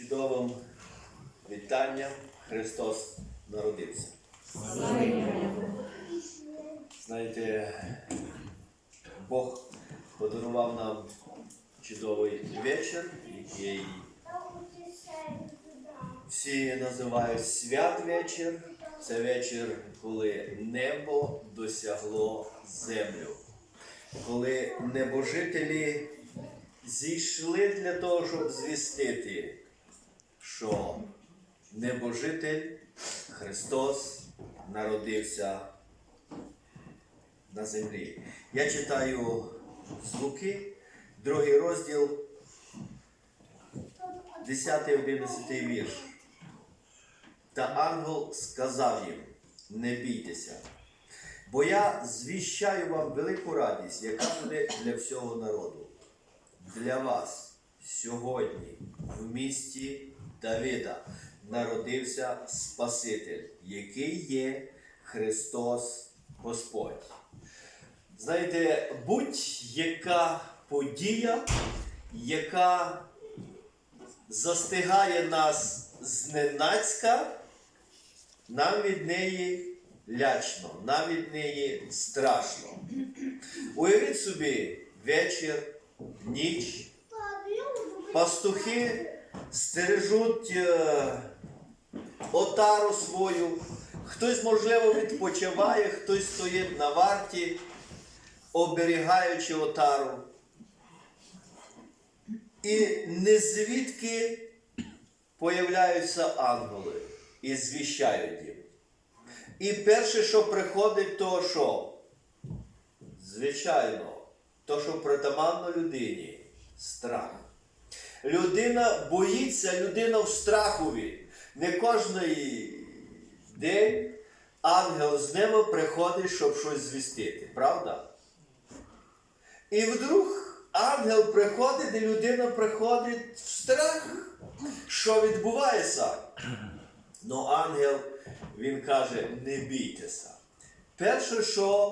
чудовим вітанням Христос народився. Знаєте, Бог подарував нам чудовий вечір, який всі називають святвечір. Це вечір, коли небо досягло землю, коли небожителі зійшли для того, щоб звістити, що небожитель Христос народився на землі. Я читаю з Луки, другий розділ, 10-11 вірш. Та ангел сказав їм: не бійтеся, бо я звіщаю вам велику радість, яка буде для всього народу. Для вас сьогодні в місті Давида народився Спаситель, який є Христос Господь. Знаєте, будь-яка подія, яка застигає нас зненацька, нам від неї лячно, нам від неї страшно. Уявіть собі вечір, ніч, пастухи стережуть е, отару свою, хтось, можливо, відпочиває, хтось стоїть на варті, оберігаючи отару. І незвідки появляються ангели і звіщають їм. І перше, що приходить, то що? Звичайно, то, що притаманно людині страх. Людина боїться, людина в страхові. Не кожний день ангел з неба приходить, щоб щось звістити, правда? І вдруг ангел приходить, і людина приходить в страх. Що відбувається? Ну, ангел, він каже, не бійтеся. Перше, що